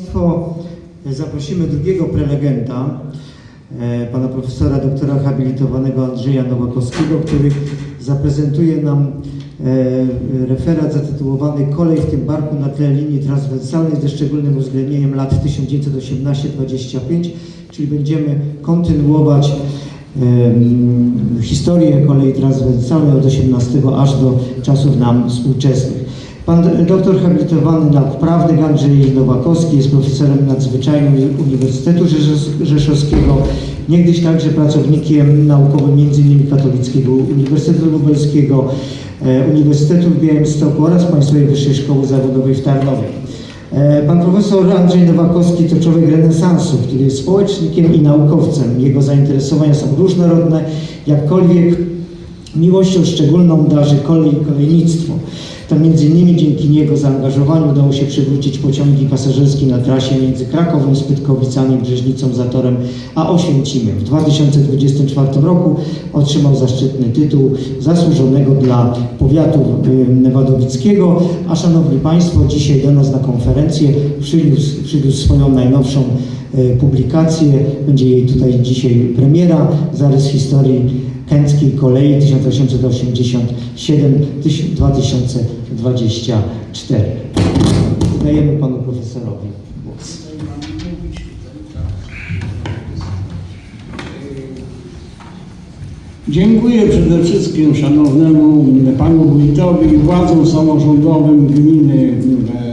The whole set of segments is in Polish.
Państwo zaprosimy drugiego prelegenta, e, pana profesora doktora habilitowanego Andrzeja Nowakowskiego, który zaprezentuje nam e, referat zatytułowany Kolej w tym barku na tle linii transwersalnej ze szczególnym uwzględnieniem lat 1918-25, czyli będziemy kontynuować historię kolei transwersalnej od XVIII aż do czasów nam współczesnych. Pan doktor habilitowany nauk prawnych Andrzej Nowakowski jest profesorem nadzwyczajnym Uniwersytetu Rzeszowskiego, niegdyś także pracownikiem naukowym m.in. Katolickiego Uniwersytetu Lubelskiego, e, Uniwersytetu w Białymstoku oraz Państwowej Wyższej Szkoły Zawodowej w Tarnowie. E, Pan profesor Andrzej Nowakowski to człowiek renesansu, który jest społecznikiem i naukowcem. Jego zainteresowania są różnorodne, jakkolwiek miłością szczególną darzy kolej i kolejnictwo. To innymi dzięki jego zaangażowaniu udało się przywrócić pociągi pasażerskie na trasie między Krakowem, Spytkowicami, Brzeźnicą, Zatorem a Oświęcimiem. W 2024 roku otrzymał zaszczytny tytuł zasłużonego dla powiatu y, wadowickiego, a Szanowni Państwo, dzisiaj do nas na konferencję przywiózł, przywiózł swoją najnowszą y, publikację. Będzie jej tutaj dzisiaj premiera, zarys historii Kęckiej Kolei 1887-2024. Dajemy panu profesorowi głos. Dziękuję przede wszystkim szanownemu panu wójtowi i władzom samorządowym gminy e,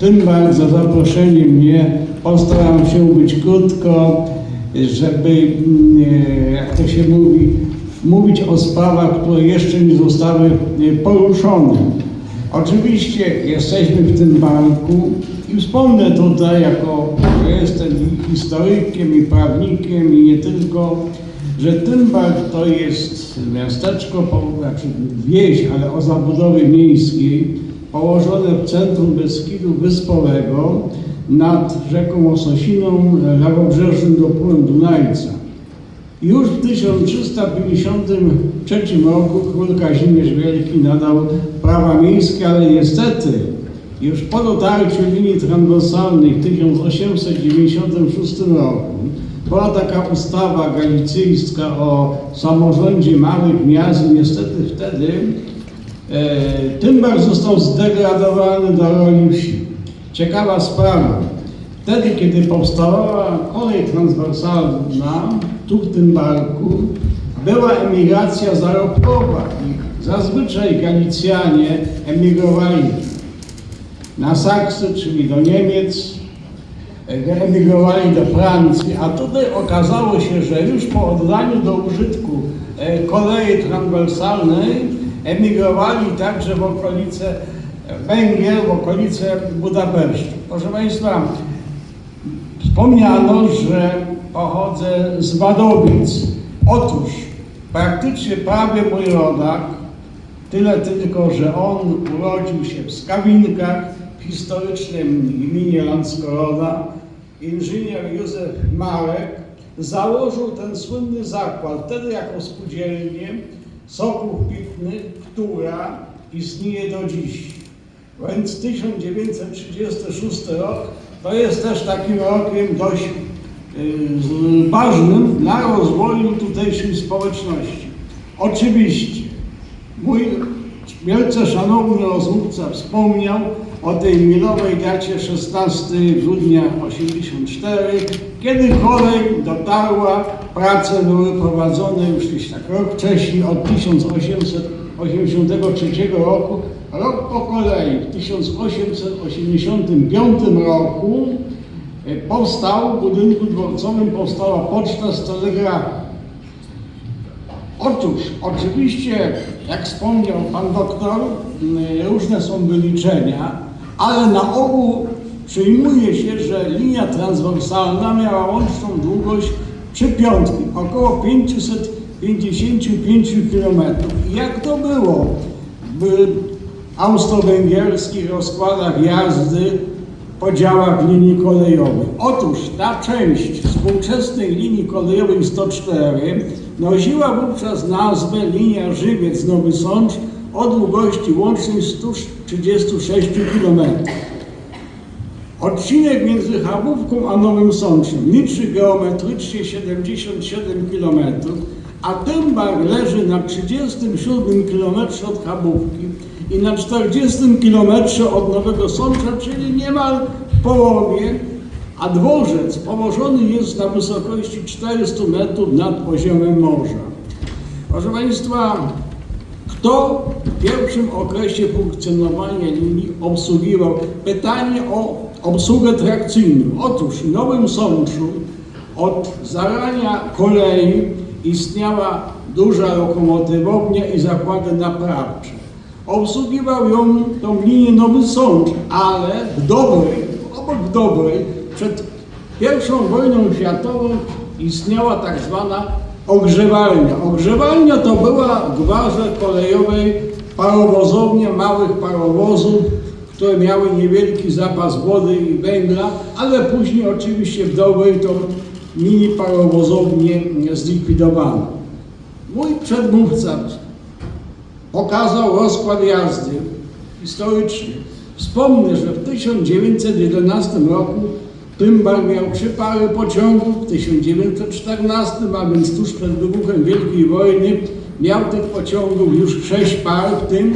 Tymbar za zaproszenie mnie. Postaram się być krótko, żeby, mm, e, jak to się mówi, mówić o sprawach, które jeszcze nie zostały e, poruszone. Oczywiście jesteśmy w tym barku i wspomnę tutaj, jako że jestem historykiem i prawnikiem i nie tylko, że Tymbark to jest miasteczko, znaczy wieś, ale o zabudowie miejskiej, położone w centrum Beskidu Wyspowego nad rzeką Ososiną, lewobrzeżnym dopływem Dunajca. Już w 1353 roku król Kazimierz Wielki nadał prawa miejskie, ale niestety już po dotarciu linii transwersalnej w 1896 roku była taka ustawa galicyjska o samorządzie małych miast i niestety wtedy e, Tymbar został zdegradowany do roli wsi. Ciekawa sprawa. Wtedy, kiedy powstawała kolej transwersalna tu w tym barku, była emigracja zarobkowa i zazwyczaj Galicjanie emigrowali na Saksy, czyli do Niemiec, emigrowali do Francji, a tutaj okazało się, że już po oddaniu do użytku e, kolei transwersalnej emigrowali także w okolice Węgier, w okolice Budapesztu. Proszę Państwa, Wspomniano, że pochodzę z Wadowic. Otóż praktycznie prawie mój rodak, tyle tylko, że on urodził się w Skawinkach, w historycznym gminie Lanskoroda. Inżynier Józef Marek założył ten słynny zakład, wtedy jako spółdzielnię soków pitnych, która istnieje do dziś. Więc 1936 rok to jest też takim rokiem dość ważnym dla rozwoju tutejszej społeczności. Oczywiście mój wielce szanowny rozmówca wspomniał o tej milowej dacie 16 grudnia 84, kiedy kolej dotarła, prace były prowadzone już gdzieś tak rok wcześniej, od 1883 roku. Rok po kolei, w 1885 roku powstał, w budynku dworcowym powstała poczta z telegrafem. Otóż, oczywiście, jak wspomniał pan doktor, m, różne są wyliczenia, ale na ogół przyjmuje się, że linia transwersalna miała łączną długość przy piątki około 555 km. Jak to było w austro-węgierskich rozkładach jazdy, podziałach linii kolejowej? Otóż ta część współczesnej linii kolejowej 104 nosiła wówczas nazwę linia Żywiec-Nowy Sącz o długości łącznej 136 km. Odcinek między Chabówką a Nowym Sączem liczy geometrycznie 77 km, a Tymbar leży na 37 km od Chabówki i na 40 km od Nowego Sącza, czyli niemal w połowie, a dworzec położony jest na wysokości 400 metrów nad poziomem morza. Proszę Państwa, kto w pierwszym okresie funkcjonowania linii obsługiwał? Pytanie o obsługę trakcyjną. Otóż w Nowym Sączu od zarania kolei istniała duża lokomotywownia i zakłady naprawcze. Obsługiwał ją tą linię Nowy Sącz, ale w Dobrej, obok w Dobrej, przed pierwszą wojną światową istniała tak zwana ogrzewalnia. Ogrzewalnia to była w gwarze kolejowej parowozownia małych parowozów, które miały niewielki zapas wody i węgla, ale później oczywiście w Dobrej to mini parowozownię zlikwidowano. Mój przedmówca pokazał rozkład jazdy historyczny. Wspomnę, że w 1911 roku Tymbar miał trzy pary pociągów, w 1914, a więc tuż przed wybuchem Wielkiej Wojny, miał tych pociągów już sześć par, w tym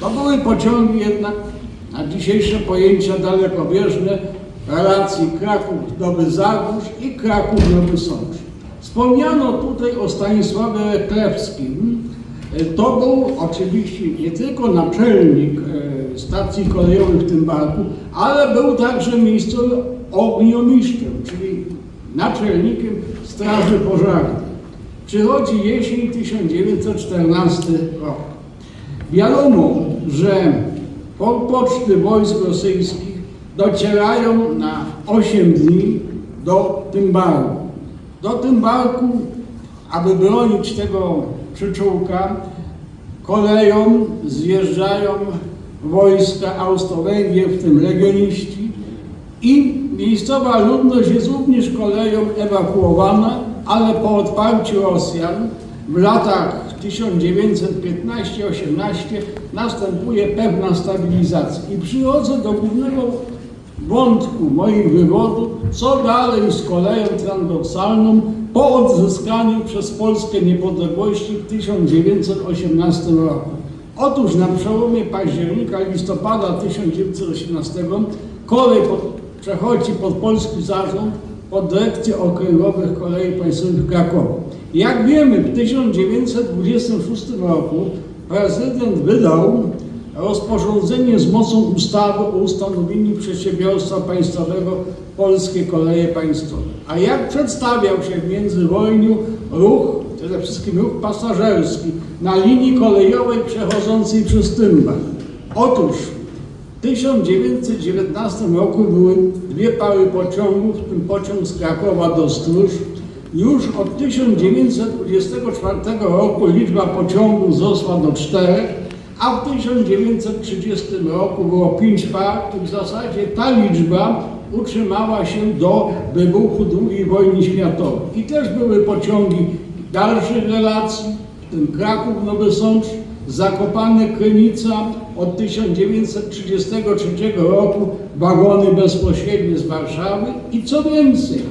to były pociągi jednak na dzisiejsze pojęcia dalekobieżne relacji Kraków-Nowy Zagórz i Kraków-Nowy Sącz. Wspomniano tutaj o Stanisławie Klewskim. To był oczywiście nie tylko naczelnik e, stacji kolejowej w tym barku, ale był także miejscowym ogniomistrzem, czyli naczelnikiem Straży Pożarnej. Przychodzi jesień 1914 rok. Wiadomo, że po- poczty wojsk rosyjskich docierają na 8 dni do Tymbaru. Do Tymbarku, aby bronić tego przyczółka, koleją zjeżdżają wojska Austro-Węgier, w tym legioniści i miejscowa ludność jest również koleją ewakuowana, ale po odparciu Rosjan w latach 1915-18 następuje pewna stabilizacja. I przychodzę do głównego wątku moich wywodów, co dalej z koleją transwersalną po odzyskaniu przez Polskę niepodległości w 1918 roku. Otóż na przełomie października listopada 1918 kolej pod, przechodzi pod polski zarząd pod dyrekcję okręgowych kolei państwowych w Krakowie. Jak wiemy, w 1926 roku prezydent wydał rozporządzenie z mocą ustawy o ustanowieniu przedsiębiorstwa państwowego Polskie Koleje Państwowe. A jak przedstawiał się w międzywojniu ruch, przede wszystkim ruch pasażerski na linii kolejowej przechodzącej przez Tymbar? Otóż w 1919 roku były dwie pary pociągów, w tym pociąg z Krakowa do Stróż. Już od 1924 roku liczba pociągów wzrosła do czterech, a w 1930 roku było pięć par w zasadzie ta liczba utrzymała się do wybuchu II wojny światowej. I też były pociągi dalszych relacji, w tym Kraków-Nowy Sącz, Zakopane Krynica od 1933 roku wagony bezpośrednie z Warszawy i co więcej,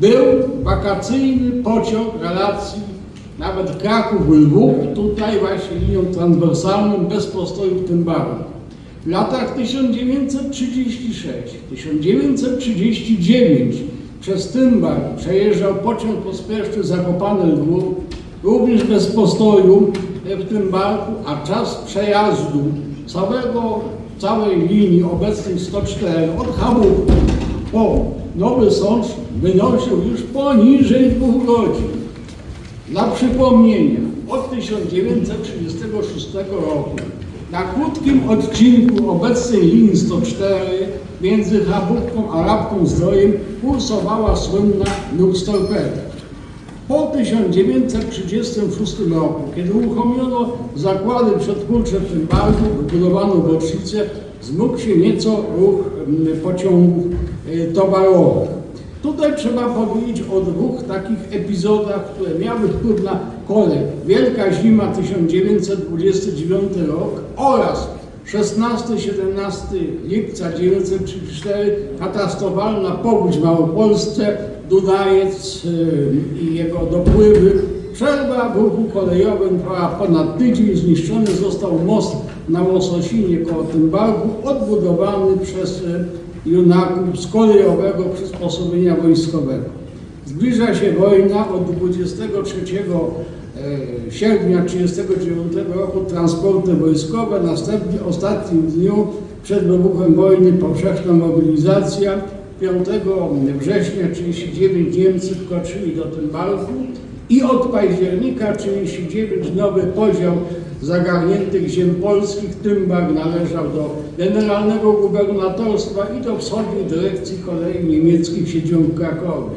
był wakacyjny pociąg relacji nawet Kraków-Lwów, tutaj właśnie linią transwersalną bez postoju w tym barku. W latach 1936-1939 przez Tymbar przejeżdżał pociąg pospieszny Zakopane Lwów, również bez postoju w tym barku, a czas przejazdu całego, całej linii obecnej 104 od Hamów po Nowy Sącz wynosił już poniżej dwóch godzin. Dla przypomnienia, od 1936 roku na krótkim odcinku obecnej linii 104 między Chabówką a Rabką Zdrojem kursowała słynna Lux Torpeda. Po 1936 roku, kiedy uruchomiono zakłady przetwórcze w tym barku, wybudowano bocznicę, zmógł się nieco ruch mm, pociągów e, towarowych. Tutaj trzeba powiedzieć o dwóch takich epizodach, które miały wpływ na kolej. Wielka zima 1929 rok oraz 16-17 lipca 1934 katastrofalna powódź w Małopolsce, Dudajec y, i jego dopływy. Przerwa w ruchu kolejowym trwała ponad tydzień. Zniszczony został most na Łososinie koło Tymbarku, odbudowany przez y, junaków z kolejowego przysposobienia wojskowego. Zbliża się wojna od 23 e, sierpnia 1939 roku transporty wojskowe, następnie w ostatnim dniu przed wybuchem wojny powszechna mobilizacja. 5 września 1939 Niemcy wkroczyli do Tymbarku i od października 1939 nowy podział zagarniętych ziem polskich. Tymbark należał do generalnego gubernatorstwa i do wschodniej dyrekcji kolei niemieckich siedzą w Krakowie.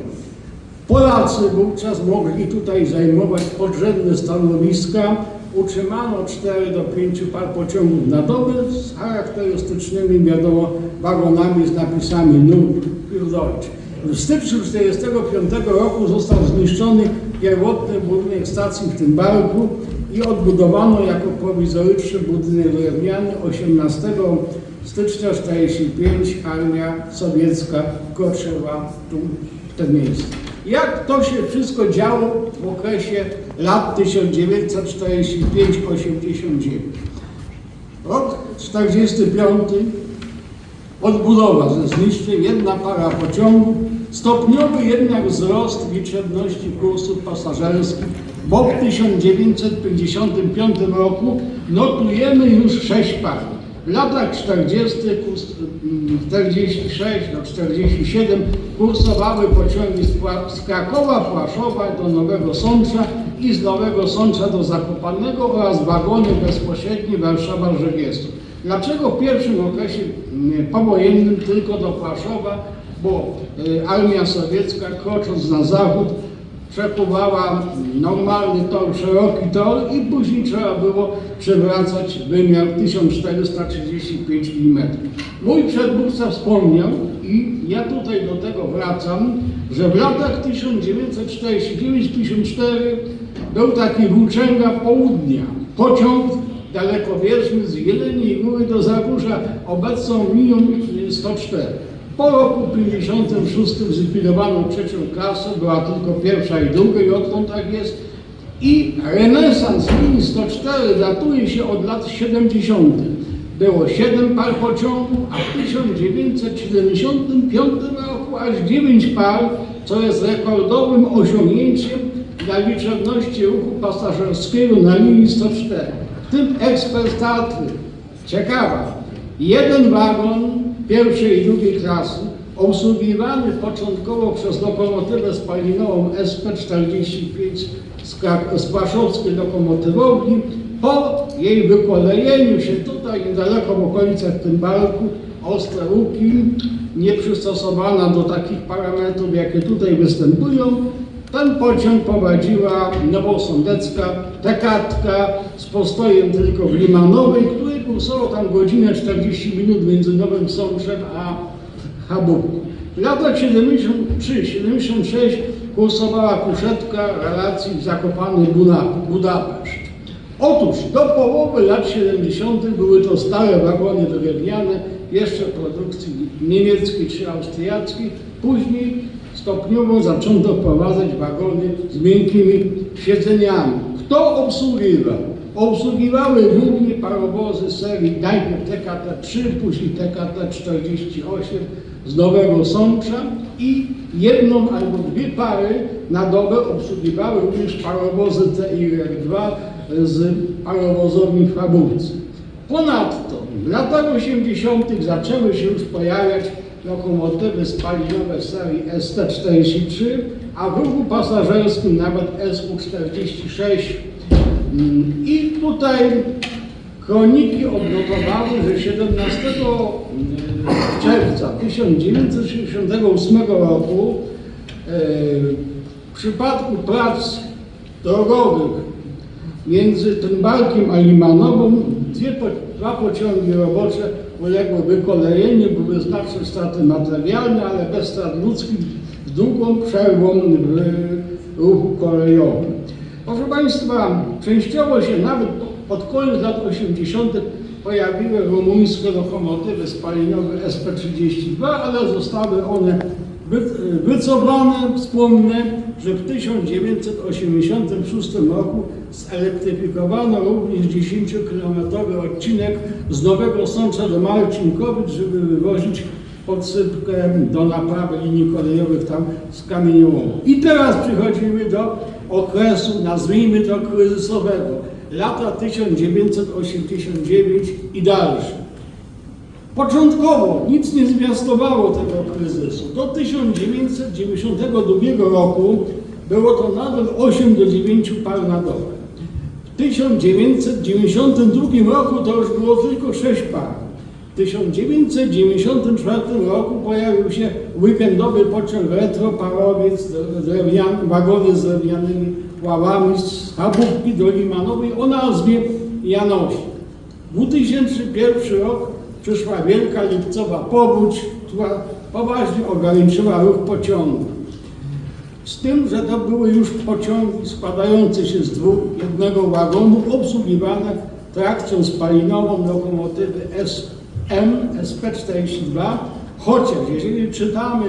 Polacy wówczas mogli tutaj zajmować podrzędne stanowiska. Utrzymano 4 do 5 par pociągów na dobę z charakterystycznymi, wiadomo, wagonami z napisami NUR für Deutsch. W styczniu 1945 roku został zniszczony pierwotny budynek stacji w tym barku i odbudowano jako prowizoryczny budynek drewniany 18 stycznia 1945 armia sowiecka wkroczyła tu w to miejsce. Jak to się wszystko działo w okresie lat 1945-89? Rok 45 odbudowa ze zniszczeń, jedna para pociągów, stopniowy jednak wzrost liczebności kursów pasażerskich, bo w 1955 roku notujemy już 6 par. W latach 40. kurs- mm, 46 do 47 kursowały pociągi z Krakowa, Płaszowa do Nowego Sącza i z Nowego Sącza do Zakopanego oraz wagony bezpośrednie Warszawa-Rzegiestrzów. Dlaczego w pierwszym okresie powojennym tylko do Płaszowa? Bo y, armia sowiecka krocząc na zachód przepływała normalny tor, szeroki tor i później trzeba było przewracać wymiar 1435 mm. Mój przedmówca wspomniał i ja tutaj do tego wracam, że w latach 1949-54 był taki włóczęga południa, pociąg dalekowieżny z Jeleniej Góry do Zagórza, obecną linią 104. Po roku 56 zlikwidowano trzecią klasę, była tylko pierwsza i druga i odtąd tak jest. I renesans linii 104 datuje się od lat 70. Było 7 par pociągów, a w 1975 roku aż 9 par, co jest rekordowym osiągnięciem dla liczebności ruchu pasażerskiego na linii 104. Ekspres Tatry. Ciekawa. Jeden wagon pierwszej i drugiej klasy, obsługiwany początkowo przez lokomotywę spalinową SP-45 z, Płaszowskiej lokomotywowni, po jej wykolejeniu się tutaj niedaleko w okolicach Tymbarku, ostre łuki, nieprzystosowana do takich parametrów, jakie tutaj występują, ten pociąg prowadziła Nowosądecka Tekatka z postojem tylko w Limanowej, który kursował tam godzinę 40 minut między Nowym Sączem a Habubką. W latach 73-76 kursowała kuszetka relacji w Zakopany Buda- Budapeszt. Otóż do połowy lat 70. były to stare wagony drewniane, jeszcze produkcji niemieckiej czy austriackiej. Później stopniowo zaczęto wprowadzać wagony z miękkimi siedzeniami. Kto obsługiwał? Obsługiwały głównie parowozy serii najpierw TKT-3, później TKT-48 z Nowego Sącza i jedną albo dwie pary na dobę obsługiwały również parowozy TIR-2 z parowozowni w Chabówce. Ponadto w latach 80. zaczęły się już pojawiać lokomotywy spalinowe serii ST-43, a w ruchu pasażerskim nawet SU-46. Mm, I tutaj kroniki odnotowały, że 17 czerwca 1968 roku e, w przypadku prac drogowych między Tymbarkiem a Limanową dwie, dwa pociągi robocze uległy wykolejeniu, były znaczne straty materialne, ale bez strat ludzkich z długą przerwą w ruchu kolejowym. Proszę Państwa, częściowo się nawet pod koniec lat 80. pojawiły rumuńskie lokomotywy spalinowe SP32, ale zostały one wy, wycofane. Wspomnę, że w 1986 roku zelektryfikowano również 10-kilometrowy odcinek z Nowego Sącza do Marcinkowic, żeby wywozić podsypkę do naprawy linii kolejowych tam z kamieniołomu. I teraz przechodzimy do okresu, nazwijmy to kryzysowego, lata 1989 i dalsze. Początkowo nic nie zwiastowało tego kryzysu. Do 1992 roku było to nadal 8 do 9 par na dobę. W 1992 roku to już było tylko 6 par. W 1994 roku pojawił się weekendowy pociąg retro, parowiec, drewniany, wagony z drewnianymi ławami z Chabówki do Limanowej o nazwie Janosi. 2001 rok przyszła wielka lipcowa powódź, która poważnie ograniczyła ruch pociągów. Z tym, że to były już pociągi składające się z dwóch, jednego wagonu, obsługiwane trakcją spalinową lokomotywy SM SP42, chociaż jeżeli czytamy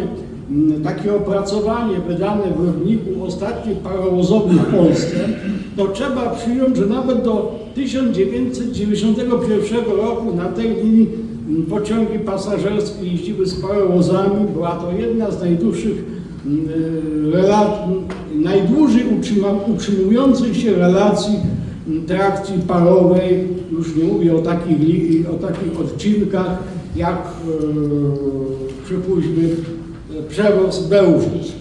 mm, takie opracowanie wydane w równiku ostatnich parowozowni w Polsce, to trzeba przyjąć, że nawet do 1991 roku na tej linii pociągi pasażerskie jeździły z parowozami. Była to jedna z najdłuższych mm, rela- najdłużej utrzymujących się relacji mm, trakcji parowej, już nie mówię o takich, o takich odcinkach jak e, przypuśćmy e, przewóz Bełżic.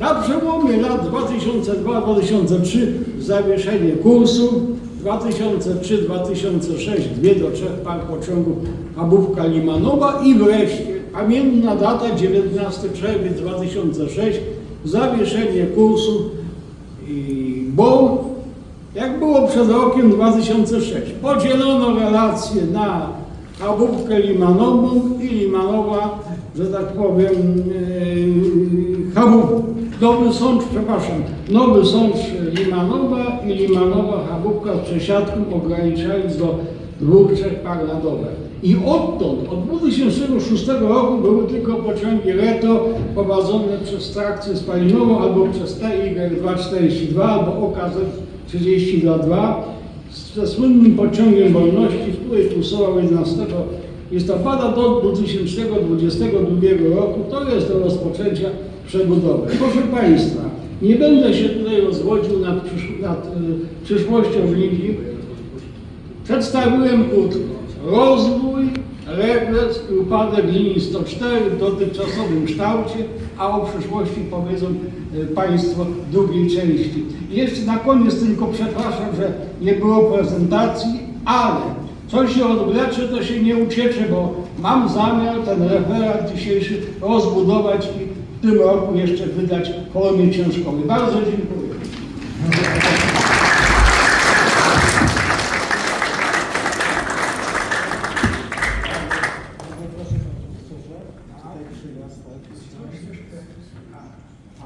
Na przełomie lat 2002-2003 zawieszenie kursu, 2003-2006 dwie do trzech par pociągów Chabówka Limanowa i wreszcie pamiętna data 19 czerwiec 2006 zawieszenie kursu, bo jak było przed rokiem 2006 podzielono relacje na Chabówkę Limanową i Limanowa, że tak powiem, yy, Chabów, Nowy Sącz, przepraszam, Nowy Sącz Limanowa i Limanowa Chabówka z przesiadką ograniczając do dwóch, trzech par na dobę. I odtąd, od 2006 roku były tylko pociągi Reto prowadzone przez trakcję spalinową albo przez TIG 242 albo OKZ 32 ze słynnym pociągiem wolności, w której kursował 11 listopada do 2022 roku. To jest do rozpoczęcia przebudowy. Proszę Państwa, nie będę się tutaj rozwodził nad, przysz- nad y, przyszłością linii. Przedstawiłem krótko rozwój, regres i upadek linii 104 w dotychczasowym kształcie, a o przyszłości powiedzą y, Państwo w drugiej części. I jeszcze na koniec tylko przepraszam, że nie było prezentacji, ale co się odwlecze, to się nie uciecze, bo mam zamiar ten referat dzisiejszy rozbudować i w tym roku jeszcze wydać formie książkowej. Bardzo dziękuję.